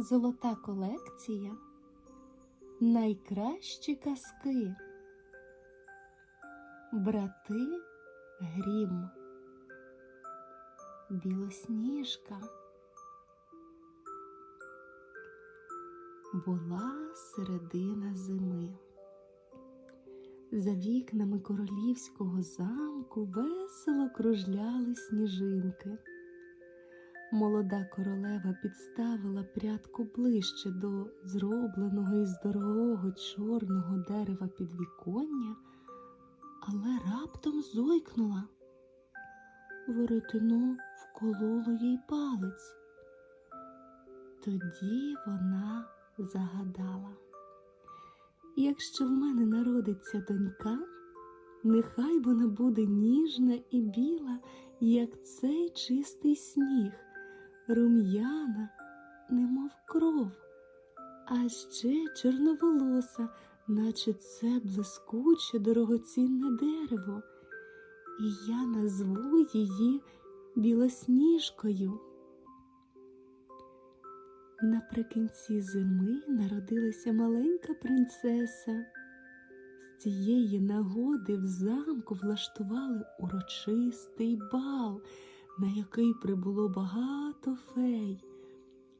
Золота колекція. Найкращі казки. Брати Грім. Білосніжка. Була середина зими. За вікнами королівського замку весело кружляли сніжинки. Молода королева підставила прядку ближче до зробленого із дорогого чорного дерева підвіконня, але раптом зойкнула. Веретено вкололо їй палець. Тоді вона загадала. Якщо в мене народиться донька, нехай вона буде ніжна і біла, як цей чистий сніг, рум'яна, немов кров, а ще чорноволоса, наче це блискуче дорогоцінне дерево, і я назву її білосніжкою. Наприкінці зими народилася маленька принцеса. З цієї нагоди в замку влаштували урочистий бал, на який прибуло багато фей,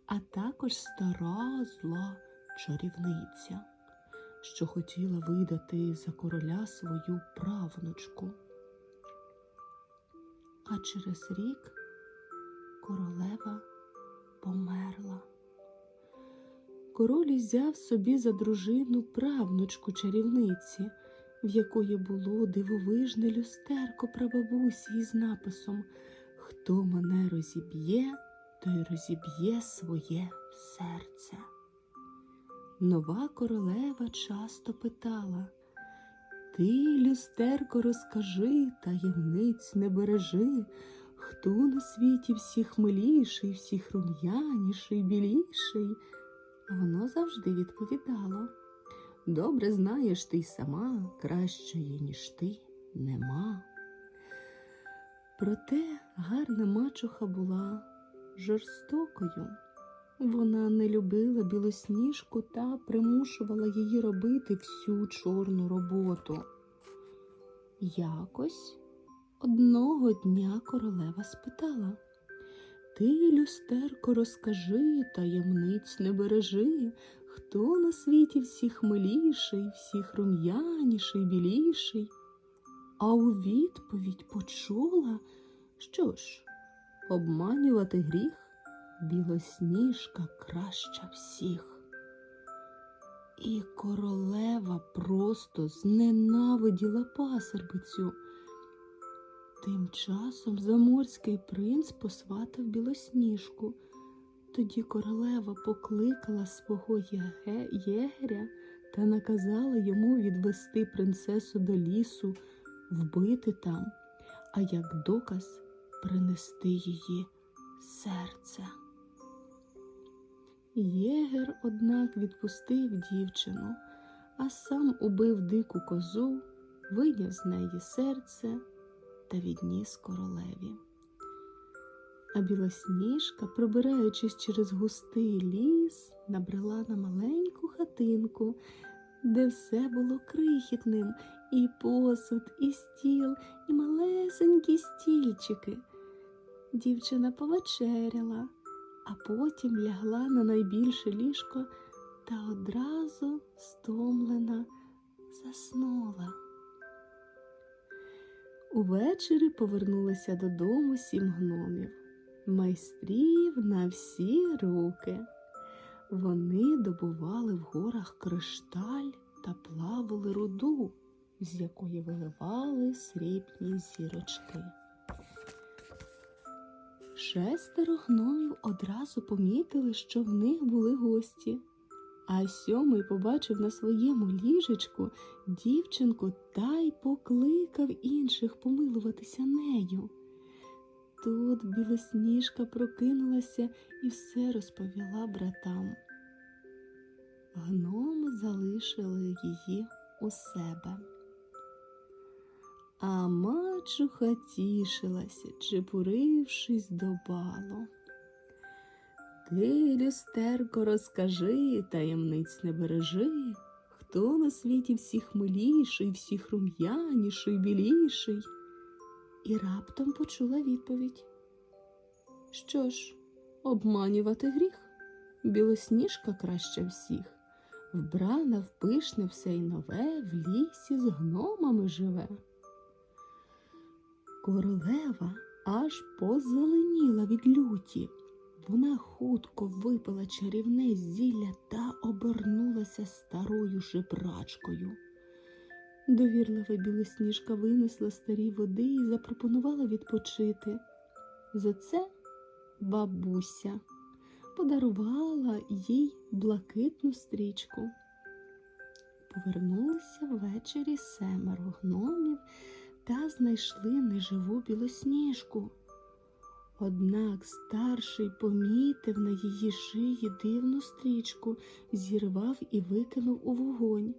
а також стара зла чарівниця, що хотіла видати за короля свою правнучку. А через рік королева померла. Король взяв собі за дружину правнучку чарівниці, в якої було дивовижне люстерко прабабусі із написом Хто мене розіб'є, той розіб'є своє серце. Нова королева часто питала Ти, люстерко, розкажи, таємниць не бережи, хто на світі всіх миліший, всіх рум'яніший, біліший. Воно завжди відповідало Добре знаєш ти й сама, кращої, ніж ти, нема. Проте гарна мачуха була жорстокою. Вона не любила білосніжку та примушувала її робити всю чорну роботу. Якось одного дня королева спитала Ти, люстерко, розкажи, таємниць не бережи, хто на світі всіх миліший, всіх рум'яніший, біліший. А у відповідь почула, що ж, обманювати гріх, білосніжка краща всіх. І королева просто зненавиділа пасербицю. Тим часом заморський принц посватав білосніжку. Тоді королева покликала свого єгеря та наказала йому відвести принцесу до лісу, вбити там, а як доказ принести її серце. Єгер, однак, відпустив дівчину, а сам убив дику козу, вийняв з неї серце та відніс королеві. А білосніжка, пробираючись через густий ліс, набрела на маленьку хатинку, де все було крихітним, і посуд, і стіл, і малесенькі стільчики. Дівчина повечеряла, а потім лягла на найбільше ліжко та одразу стомлена заснула. Увечері повернулися додому сім гномів, майстрів на всі руки. Вони добували в горах кришталь та плавали руду, з якої виливали срібні зірочки. Шестеро гномів одразу помітили, що в них були гості. А сьомий побачив на своєму ліжечку дівчинку та й покликав інших помилуватися нею. Тут білосніжка прокинулася і все розповіла братам. Гноми залишили її у себе. А мачуха тішилася, чепурившись до балу. Ти, люстерко, розкажи, таємниць не бережи, хто на світі всіх миліший, всіх рум'яніший, біліший. І раптом почула відповідь. Що ж, обманювати гріх? Білосніжка краще всіх. Вбрана в пишне все й нове, в лісі з гномами живе. Королева аж позеленіла від люті. Вона хутко випила чарівне зілля та обернулася старою жебрачкою. Довірлива білосніжка винесла старі води і запропонувала відпочити. За це бабуся подарувала їй блакитну стрічку. Повернулися ввечері семеро гномів та знайшли неживу білосніжку. Однак старший помітив на її шиї дивну стрічку, зірвав і викинув у вогонь.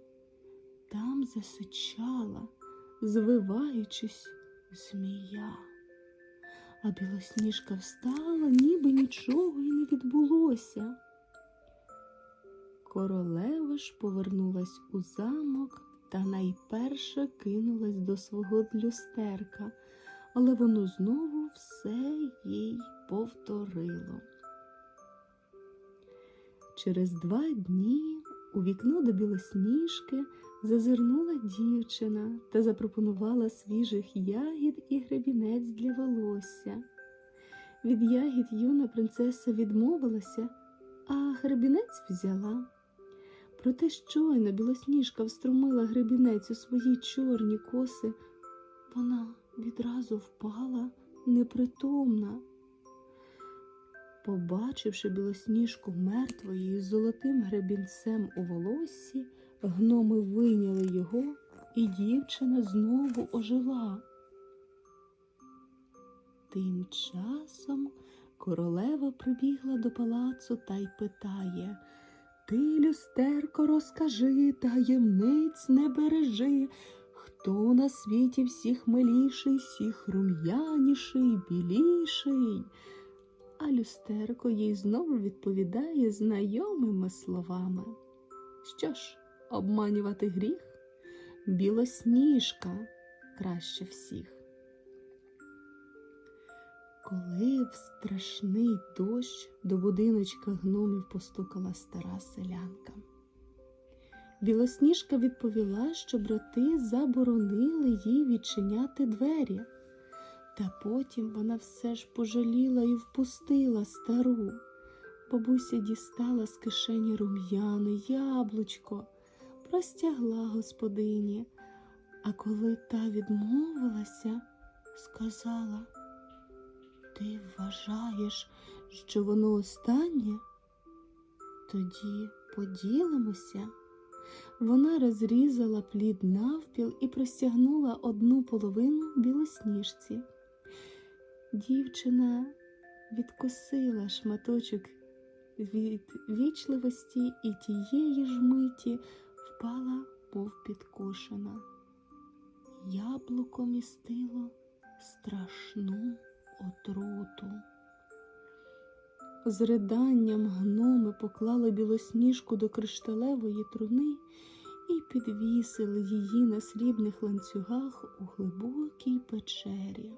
Там засичала, звиваючись, змія. А білосніжка встала, ніби нічого й не відбулося. Королева ж повернулась у замок та найперше кинулась до свого люстерка, але воно знову все їй повторило. Через два дні у вікно до білосніжки зазирнула дівчина та запропонувала свіжих ягід і гребінець для волосся. Від ягід юна принцеса відмовилася, а гребінець взяла. Проте щойно білосніжка встромила гребінець у свої чорні коси, вона відразу впала непритомна. Побачивши білосніжку мертвою із золотим гребінцем у волоссі, гноми вийняли його, і дівчина знову ожила. Тим часом королева прибігла до палацу та й питає Ти, люстерко, розкажи, таємниць не бережи, хто на світі всіх миліший, всіх рум'яніший, біліший. А люстерко їй знову відповідає знайомими словами. Що ж, обманювати гріх? Білосніжка краще всіх. Коли в страшний дощ до будиночка гномів постукала стара селянка. Білосніжка відповіла, що брати заборонили їй відчиняти двері. Та потім вона все ж пожаліла і впустила стару. Бабуся дістала з кишені рум'яне яблучко, простягла господині, а коли та відмовилася, сказала Ти вважаєш, що воно останнє? Тоді поділимося. Вона розрізала плід навпіл і простягнула одну половину білосніжці. Дівчина відкусила шматочок від вічливості і тієї ж миті впала повпідкошена. Яблуко містило страшну отруту. З риданням гноми поклали білосніжку до кришталевої труни і підвісили її на срібних ланцюгах у глибокій печері.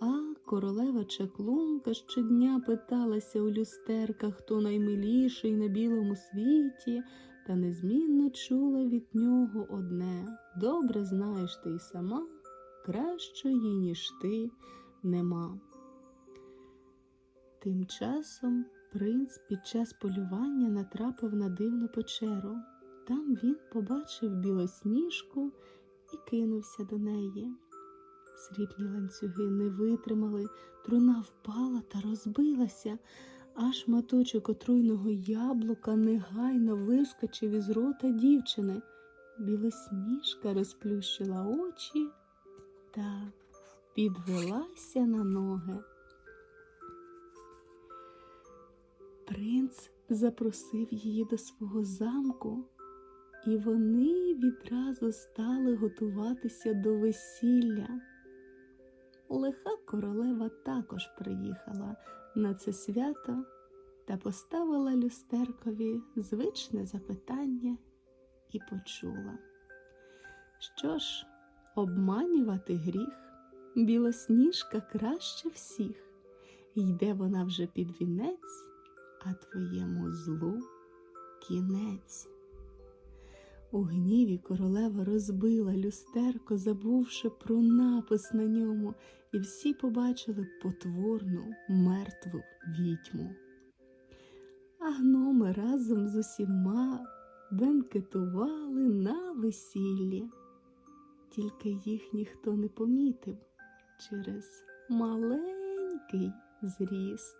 А королева чаклунка щодня питалася у люстерка, хто наймиліший на білому світі, та незмінно чула від нього одне добре знаєш ти й сама, кращої, ніж ти, нема. Тим часом принц під час полювання натрапив на дивну печеру. Там він побачив білосніжку і кинувся до неї. Срібні ланцюги не витримали, труна впала та розбилася, а шматочок отруйного яблука негайно вискочив із рота дівчини. Білосніжка розплющила очі та підвелася на ноги. Принц запросив її до свого замку, і вони відразу стали готуватися до весілля. Лиха королева також приїхала на це свято та поставила люстеркові звичне запитання і почула. Що ж, обманювати гріх, білосніжка краще всіх. Йде вона вже під вінець, а твоєму злу кінець. У гніві королева розбила люстерко, забувши про напис на ньому, і всі побачили потворну, мертву відьму. А гноми разом з усіма бенкетували на весіллі. Тільки їх ніхто не помітив через маленький зріст.